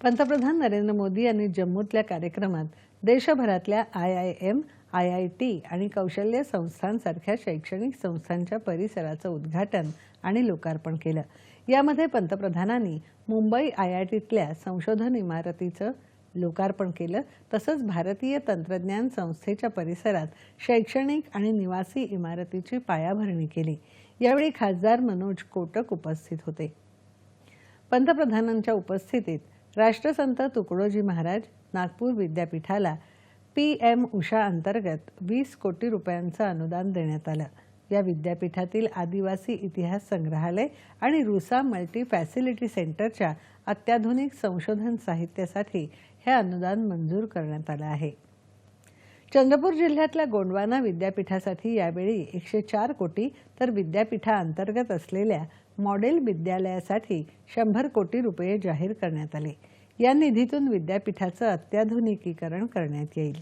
पंतप्रधान नरेंद्र मोदी यांनी जम्मूतल्या कार्यक्रमात देशभरातल्या I I M I I T आणि कौशल्य संस्थांसारख्या शैक्षणिक संस्थांच्या परिसराचं उद्घाटन आणि लोकार्पण केलं. यामध्ये पंतप्रधानांनी मुंबई आय आय टीतल्या संशोधन इमारतीचं लोकार्पण केलं तसंच भारतीय तंत्रज्ञान संस्थेच्या परिसरात शैक्षणिक आणि निवासी इमारतीची पायाभरणी केली. यावेळी खासदार मनोज कोटक उपस्थित होते. पंतप्रधानांच्या उपस्थितीत राष्ट्रसंत तुकडोजी महाराज नागपूर विद्यापीठाला पी एम उषा अंतर्गत वीस कोटी रुपयांचं अनुदान देण्यात आलं. या विद्यापीठातील आदिवासी इतिहास संग्रहालय आणि रुसा मल्टी फॅसिलिटी सेंटरच्या अत्याधुनिक संशोधन साहित्यासाठी हे अनुदान मंजूर करण्यात आलं आहे. चंद्रपूर जिल्ह्यातल्या गोंडवाना विद्यापीठासाठी यावेळी एकशे चार कोटी तर विद्यापीठाअंतर्गत असलेल्या मॉडेल विद्यालयासाठी शंभर कोटी रुपये जाहीर करण्यात आले. या निधीतून विद्यापीठाचं अत्याधुनिकीकरण करण्यात येईल.